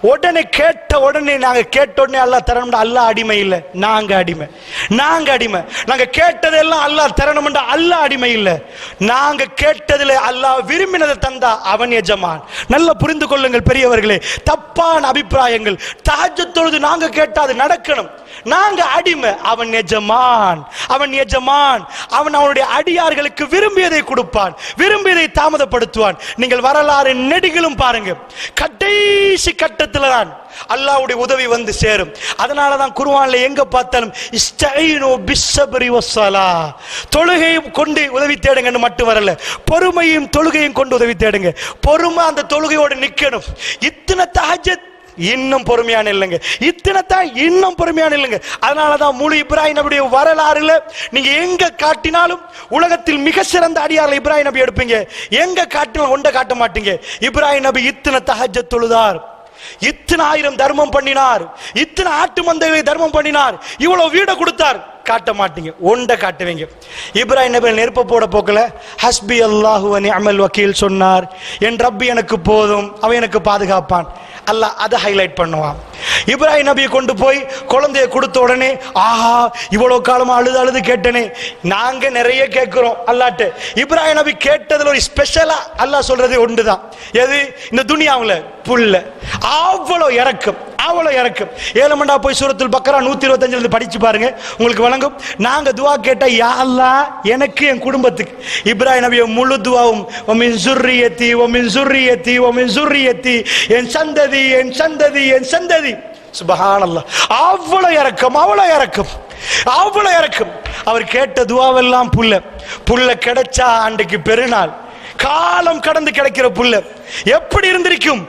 உடனே கேட்ட உடனே நாங்க கேட்ட உடனே அல்லாஹ் தரணும்டா அல்லா அடிமை இல்லை. நாங்க அடிமை. நாங்க அடிமை. நாங்க கேட்டதெல்லாம் அல்லாஹ் தரணும்டா அல்லா அடிமை இல்லை. நாங்க கேட்டதுல அல்லாஹ் விரும்பினதை தந்தா அவன் எஜமான். நல்லா புரிந்து கொள்ளுங்கள் பெரியவர்களே. தப்பான அபிப்பிராயங்கள். தஹஜ்ஜத் தொழுது நாங்க கேட்டா அது நடக்கணும். நாங்க அடிமை. அவன் எஜமான். அவன் எஜமான். அவன் அவனுடைய அடியார்களுக்கு விரும்பியதை கொடுப்பான். விரும்பியதை தாமதப்படுத்துவான். நீங்கள் வரலாறு நெடுகிலும் பாருங்க கடைசி கட்டத்தில் தான் அல்லாவுடைய உதவி வந்து சேரும். அதனால தான் குர்ஆன்ல எங்க பார்த்தாலும் இஸ்தைனு பிஸ்ஸப்ரி வஸ்ஸலா. தொழுகையும் கொண்டு உதவி தேடுங்கன்னு மட்டும் வரல பொறுமையும் தொழுகையும் கொண்டு உதவி தேடுங்க. பொறுமை அந்த தொழுகையோடு நிக்கணும். இத்தனை தஹஜ்ஜத் இன்னும் பொறுமையான இல்லைங்க. இத்தனை தான் இன்னும் பொறுமையான இல்லைங்க. அதனால தான் முழு இப்ராஹிம் நபியுடைய வரலாறுல நீங்க எங்க காட்டினாலும் உலகத்தில் மிக சிறந்த அடியார்கள் இப்ராஹிம் நபி எடுப்பீங்க. எங்க காட்டினாலும் ஒன்றை காட்ட மாட்டீங்க. இப்ராஹிம் நபி இத்தனை தகஜ தொழுதார். இத்தனை ஆயிரம் தர்மம் பண்ணினார். இத்தனை ஆட்டு மந்தைகளை தர்மம் பண்ணினார். இவ்வளவு வீடை கொடுத்தார். காட்ட மாட்டீங்க ஒன்றை காட்டுவீங்க. இப்ராஹிம் நபி நெருப்ப போட போக்கல. ஹஸ்பி அல்லாஹுவனி அமல் வக்கீல் சொன்னார் என் ரப்பி எனக்கு போதும் அவன் எனக்கு பாதுகாப்பான். அல்லாஹ் அதை ஹைலைட் பண்ணுவான். இப்ராஹிம் நபியை கொண்டு போய் குழந்தைய கொடுத்த உடனே ஆஹா இவ்வளவு காலமா அழுது அழுது கேட்டனே நாங்க நிறைய கேட்கிறோம். அல்லாட்டு இப்ராஹிம் நபி கேட்டதுல ஒரு ஸ்பெஷலா அல்லாஹ் சொல்றது ஒன்றுதான். எது? இந்த துணியாவில் புல்ல. அவ்வளவு இறக்கம். அவ்வளோ இறக்கும். ஏழமண்டா போய் சூரத்தில் பக்கரா நூத்தி இருபத்தஞ்சுல படித்து படிச்சு பாருங்க. உங்களுக்கு வழங்கும். நாங்க துவா கேட்டால் யாழ்லா எனக்கு என் குடும்பத்துக்கு. இப்ராஹிம் நபிய முழு துவாவும் ஒமின் சுர்ரியத்தி ஒமின் சுர்ரியத்தி ஒமின் சுர்ரியத்தி என் சந்ததி என் சந்ததி என் சந்ததி. சுபஹானல்லா அவ்வளவு இறக்கம் அவ்வளவு இறக்கம் அவ்வளவு இறக்கம். அவர் கேட்ட துவாவெல்லாம் புல்ல. புல்ல கிடைச்சா அன்றைக்கு பெருநாள். காலம் கடந்து கிடைக்கிற புல்ல. எப்படி இருந்திருக்கும்?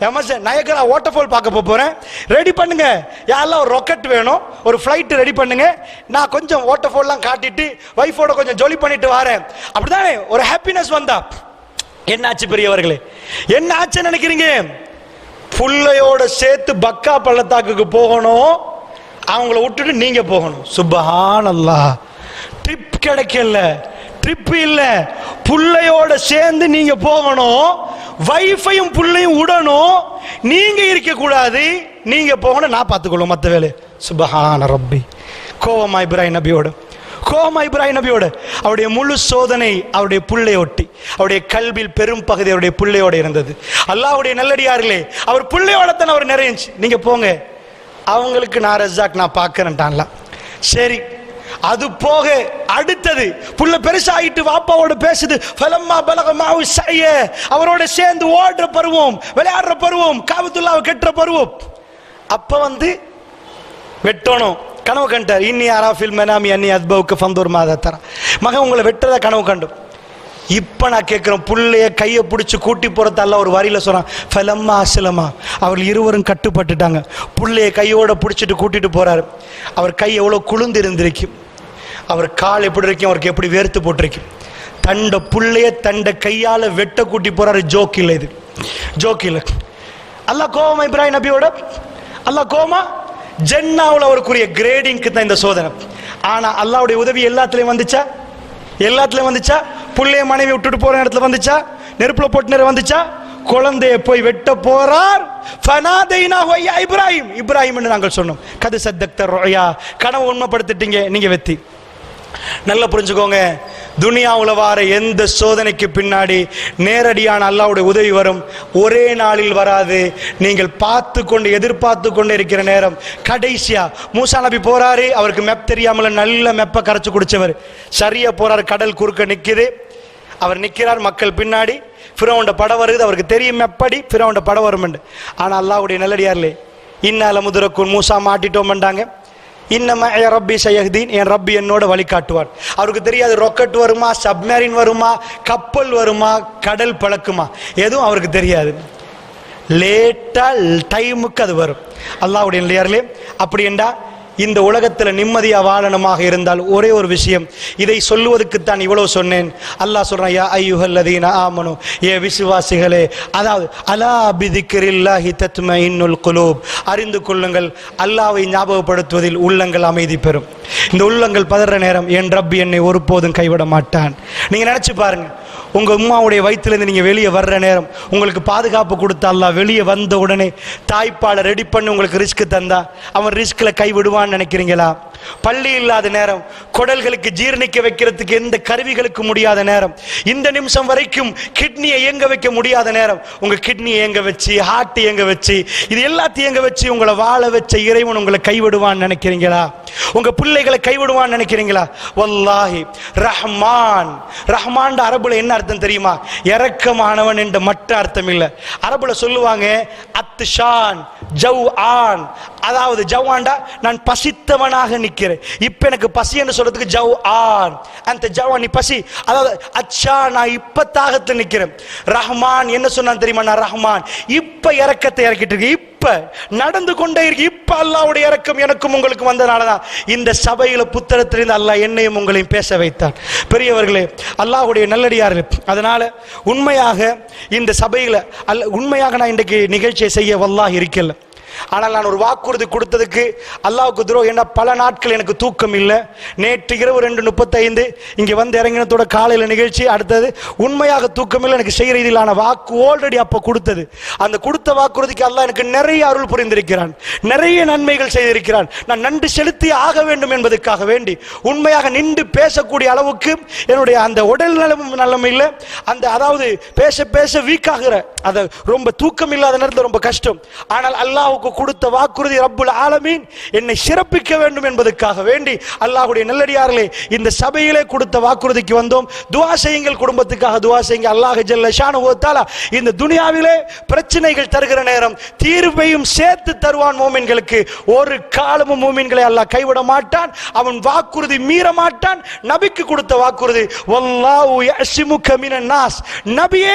எமர்சன் நயகரா வாட்டர்ஃபால் பார்க்க போகிறேன் ரெடி பண்ணுங்க. யாரெல்லாம் ஒரு ராக்கெட் வேணும் ஒரு ஃப்ளைட்டு ரெடி பண்ணுங்க. நான் கொஞ்சம் வாட்டர்ஃபால்லாம் காட்டிட்டு ஒய்ஃபோட கொஞ்சம் ஜொலி பண்ணிட்டு வரேன். அப்படிதானே ஒரு ஹாப்பினஸ் வந்தா. என்னாச்சு பெரியவர்களே? என்ன ஆச்சு நினைக்கிறீங்க? புள்ளையோட சேர்த்து பக்கா பள்ளத்தாக்குக்கு போகணும். அவங்கள விட்டுட்டு நீங்க போகணும். சுபஹானல்லாஹ். ட்ரிப் கிடைக்கல. ட்ரிப் இல்ல. புள்ளையோட சேர்ந்து நீங்க போகணும். வைஃபையும் புள்ளையும் உடனும். நீங்க இருக்க கூடாது. நீங்க போகணும். நான் பார்த்துக்கொள்ளும் மற்ற வேலை. சுபஹான ரப்பி. கோவமா இப்ராஹிம் நபியோட. கோமா இப்ராஹிம் நபியோட. அவருடைய முழு சோதனை அவருடைய புள்ளை ஒட்டி. அவருடைய கல்வியில் பெரும் பகுதி அவருடைய பிள்ளையோட இருந்தது. அல்லாஹ்வுடைய நல்லடியார்களே அவர் புள்ளையோட தான் அவர் நிறைஞ்சு நீங்க போங்க. அவங்களுக்கு நான் ரஜாக் நான் பார்க்குறேன்ட்டான்லாம். சரி. அது போக அடுத்தது புள்ள பெருசாயிட்டு வாப்பாவோட பேசுது பலம்மா பலக மாவு செய்ய அவரோட சேர்ந்து ஓடுற பருவம் விளையாடுற பருவம் காபத்துல்லாவை கெட்டுற பருவம். அப்ப வந்து வெட்டணும். கனவு கண்டார். இன்னி ஆராஃபில் மெனாமி அன்னி அத்பவுக்கு ஃபந்தூர் மாதத்தர. மகன் உங்களை வெட்டுறதா கனவு கண்டும். இப்ப நான் கேட்குறேன் புள்ளைய கையை பிடிச்சி கூட்டி போறதல்ல ஒரு வரியில சொல்றான் ஃபலம்மா அசலமா அவர்கள் இருவரும் கட்டுப்பட்டுட்டாங்க. புள்ளைய கையோட பிடிச்சிட்டு கூட்டிட்டு போறாரு. அவர் கை எவ்வளோ குளிர்ந்து இருந்திருக்கும் அவர் கால் எப்படி இருக்கும் அவருக்கு எப்படி வேர்த்து போட்டிருக்கு. தண்ட புள்ளைய தண்ட கையால வெட்ட கூட்டி போறாரு ஜோக் இல்லை இது. ஜோக் இல்லை அல்லாஹ் கோமா இப்ராஹிம் நபியோட? அல்லாஹ் கோமா ஜென்னாவில் அவருக்குரிய கிரேடிங்க்கு தான் இந்த சோதனை. ஆனால் அல்லாவுடைய உதவி எல்லாத்துலேயும் வந்துச்சா? எல்லாத்துலேயும் வந்துச்சா? பிள்ளைய மனைவி விட்டுட்டு போற இடத்துல வந்துச்சா? நெருப்புல போட்டு நேரம் வந்துச்சா? குழந்தைய போய் வெட்ட போறார். இப்ராஹிம். இப்ராஹிம் நாங்கள் சொன்னோம். கது சத்தக்தர் ரோயா கனவு உண்மைப்படுத்திட்டீங்க. நீங்க வெத்தி. நல்லா புரிஞ்சுக்கோங்க. துனியா வார எந்த சோதனைக்கு பின்னாடி நேரடியான அல்லாவுடைய உதவி வரும்? ஒரே நாளில் வராது. நீங்கள் பார்த்து கொண்டு எதிர்பார்த்து கொண்டு இருக்கிற நேரம் கடைசியா. மூசா நபி போறாரு. அவருக்கு மெப் தெரியாமல நல்ல மெப்ப கரைச்சு குடிச்சவர். சரியா போறாரு. கடல் குறுக்க நிக்குது. அவர் நிற்கிறார் மக்கள் பின்னாடி. ஃபிரோண்ட படம் வருது அவருக்கு தெரியும் எப்படி ஃபிரோண்ட படம் வரும் ஆனால் அல்லாவுடைய நல்லடியார்லே இன்னால முதுரக்குன் மூசா மாட்டிட்டோம்ண்டாங்க இன்னம என் ரப்பி சையஹ்தீன் என் ரப்பி என்னோட வழிகாட்டுவார் அவருக்கு தெரியாது ராக்கெட் வருமா சப்மேரின் வருமா கப்பல் வருமா கடல் பழக்குமா? எதுவும் அவருக்கு தெரியாது. லேட்டாக டைமுக்கு அது வரும். அல்லாவுடைய நிலையாரிலே அப்படி என்றா இந்த உலகத்தில் நிம்மதியாக வாழணுமாக இருந்தால் ஒரே ஒரு விஷயம். இதை சொல்லுவதற்குத்தான் இவ்வளவு சொன்னேன். அல்லாஹ் சொல்றான் யா ஐயுஹல்லதீன ஆமனு ஏ விசுவாசிகளே அதாவது அலா பிதிக்கிரில்லாஹி தத்ம இன்னுல் குலூப். அறிந்து கொள்ளுங்கள் அல்லாவை ஞாபகப்படுத்துவதில் உள்ளங்கள் அமைதி பெறும். இந்த உள்ளங்கள் பதற நேரம் என் ரப்பி என்னை ஒருபோதும் கைவிட மாட்டான். நீங்க நினைச்சு பாருங்க உங்கள் உம்மாவுடைய வயிற்றுலேருந்து நீங்கள் வெளியே வர்ற நேரம் உங்களுக்கு பாதுகாப்பு கொடுத்த அல்லாஹ் வெளியே வந்த உடனே தாய்ப்பாலை ரெடி பண்ணி உங்களுக்கு ரிஸ்க் தந்தா அவன் ரிஸ்கில் கை விடுவான்னு நினைக்கிறீங்களா? பள்ளி இல்லாத நேரம் குடல்களுக்கு ஜீர்ணிக்க வைக்கிறதுக்கு எந்த கருவிகளுக்கு முடியாத நேரம் இந்த நிமிஷம் வரைக்கும் கிட்னியை இயங்க வைக்க முடியாத நேரம் உங்க கிட்னி இயங்க வச்சு ஹார்ட் இயங்க வச்சு இது எல்லாத்தையும் இயங்க வச்சு உங்களை வாழ வச்ச இறைவன் உங்களை கைவிடுவான்னு நினைக்கிறீங்களா? உங்க பிள்ளைகளை கைவிடுவான்னு நினைக்கிறீங்களா? வல்லாஹி ரஹ்மான் ரஹ்மான் அரபுல என்ன அர்த்தம் தெரியுமா? இறக்கமானவன் என்ற மற்ற அர்த்தம் இல்லை. அரபுல சொல்லுவாங்க அத்துஷான் ஜவ் ஆன் அதாவது ஜவான்டா நான் பசித்தவனாக நிற்கிறேன் இப்போ எனக்கு பசி என்று சொல்றதுக்கு ஜவ் ஆன் அந்த ஜவ் நீ பசி. அதாவது அச்சா நான் இப்ப தாகத்தில் நிற்கிறேன் ரஹ்மான் என்ன சொன்னான் தெரியுமா? நான் ரஹ்மான். இப்ப இறக்கத்தை இறக்கிட்டு இருக்கு இப்ப நடந்து கொண்டே இருக்கு இப்ப அல்லாவுடைய இறக்கம் எனக்கும் உங்களுக்கும் வந்ததுனாலதான் இந்த சபையில புத்தகத்திலிருந்து அல்லாஹ் என்னையும் உங்களையும் பேச வைத்தான். பெரியவர்களே அல்லாஹுடைய நல்லடியார்கள். அதனால உண்மையாக இந்த சபையில அல்ல உண்மையாக நான் இன்றைக்கு நிகழ்ச்சியை செய்ய வல்லாக இருக்கல ஆனால் நான் ஒரு வாக்குறுதி கொடுத்ததுக்கு அல்லாவுக்கு துரோகம். என்ன பல நாட்கள் எனக்கு தூக்கம் இல்லை. நேற்று இரவு ரெண்டு முப்பத்தைந்து இங்கே வந்து இறங்கினத்தோட காலையில் நிகழ்ச்சி அடுத்தது உண்மையாக தூக்கம் இல்லை எனக்கு செய்கிற இதிலான வாக்கு ஆல்ரெடி அப்போ கொடுத்தது. அந்த கொடுத்த வாக்குறுதிக்கு அல்லாஹ் எனக்கு நிறைய அருள் புரிந்திருக்கிறான். நிறைய நன்மைகள் செய்திருக்கிறான். நான் நன்றி செலுத்தி ஆக வேண்டும் என்பதற்காக வேண்டி உண்மையாக நின்று பேசக்கூடிய அளவுக்கு என்னுடைய அந்த உடல் நலம் நிலைமையில் அந்த அதாவது பேச பேச வீக் ஆகிற ரொம்ப தூக்கம் இல்லாத நேரத்தில் ரொம்ப கஷ்டம். ஆனால் கொடுத்த வாக்குறுதி ரப்புல் ஆலமீன். என்னை சிறப்பிக்க வேண்டும் என்பதற்காக வேண்டி அல்லாஹுடைய நல்லடியார்களே இந்த சபையிலே கொடுத்த வாக்குறுதிக்கு வந்தோம். துவா செய்யுங்கள் குடும்பத்துக்காக துவா செய்யுங்க அல்லாஹ் ஜல்ல ஷானஹு இந்த துனியாவிலே பிரச்சனைகள் தருகிற நேரம் தீர்வையும் சேர்த்து தருவான் மோமின்களுக்கு. ஒரு காலமும் மோமின்களை அல்லாஹ் கைவிட மாட்டான். அவன் வாக்குறுதி மீற மாட்டான். நபிக்கு கொடுத்த வாக்குறுதி வல்லாஹு யஸ்முக மினன் நாஸ். நபியே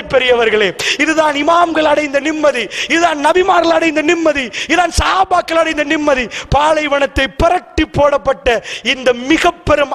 பெரியவர்களே இதுதான் இமாம்கள் அடைந்த நிம்மதி இதுதான் நபிமார்கள் அடைந்த நிம்மதி இதுதான் சாபாக்கள் அடைந்த நிம்மதி. பாலைவனத்தை புரட்டி போடப்பட்ட இந்த மிக பெரும்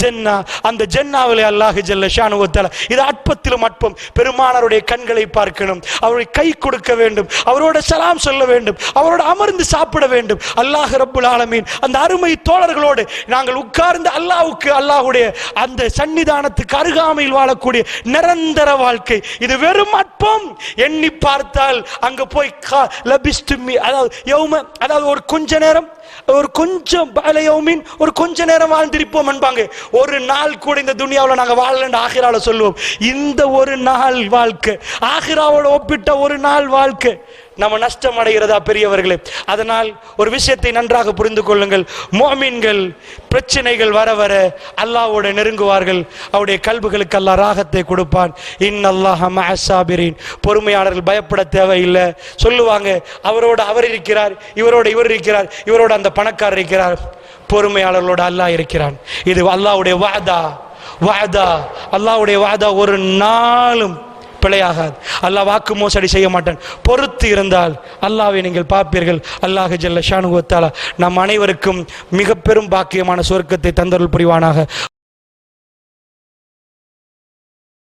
ஜென்னா அந்த ஜென்னாவிலே அல்லாஹு ஜல்ல ஷானுவத்தால இது அற்பத்திலும் அற்பம். பெருமானாருடைய கண்களை பார்க்கணும். அவருடைய கை கொடுக்க வேண்டும். அவரோட சலாம் சொல்ல வேண்டும். அவரோட அமர்ந்து சாப்பிட வேண்டும். அல்லாஹ் ரப்புல் ஆலமீன் அந்த அருமை தோழர்களோடு நாங்கள் உட்கார்ந்து அல்லாஹுக்கு அல்லாஹ்வுடைய அந்த சன்னிதானத்துக்கு அருகாமையில் வாழக்கூடிய நிரந்தர வாழ்க்கை. இது வெறும் அற்பம். எண்ணி பார்த்தால் அங்க போய் கா- அதாவது யௌம அதாவது ஒரு கொஞ்ச நேரம் ஒரு கொஞ்சம் பலையோமின் ஒரு கொஞ்ச நேரம் வாழ்ந்திருப்போம் என்பாங்க ஒரு நாள் கூட இந்த துனியாவில் நாங்க வாழலன்னு ஆகிரால சொல்லுவோம். இந்த ஒரு நாள் வாழ்க்கை ஆகிராவோட ஒப்பிட்ட ஒரு நாள் வாழ்க்கை. நம்ம நஷ்டம் அடைகிறதா பெரியவர்களே? அதனால் ஒரு விஷயத்தை நன்றாக புரிந்து கொள்ளுங்கள். மோமீன்கள் பிரச்சனைகள் வர வர அல்லாவோட நெருங்குவார்கள். அவருடைய கல்புகளுக்கு அல்லா ராகத்தை கொடுப்பான். இன் அல்லாஹ் மஹசாபிரின் பொறுமையாளர்கள் பயப்பட தேவையில்லை. சொல்லுவாங்க அவரோட அவர் இருக்கிறார் இவரோட இவர் இருக்கிறார் இவரோட அந்த பணக்காரர் இருக்கிறார். பொறுமையாளர்களோட அல்லாஹ் இருக்கிறான். இது அல்லாவுடைய வாதா வாதா அல்லாஹ்வுடைய வாதா ஒரு நாளும் பிழையாகாது. அல்லாஹ் வாக்கு மோசடி செய்ய மாட்டான். பொறுத்து இருந்தால் அல்லாவை நீங்கள் பார்ப்பீர்கள். அல்லாஹ் ஜல்ல ஷானுகுவத்தாலா நம் அனைவருக்கும் மிக பெரும் பாக்கியமான சொர்க்கத்தை தந்தருள் புரிவானாக.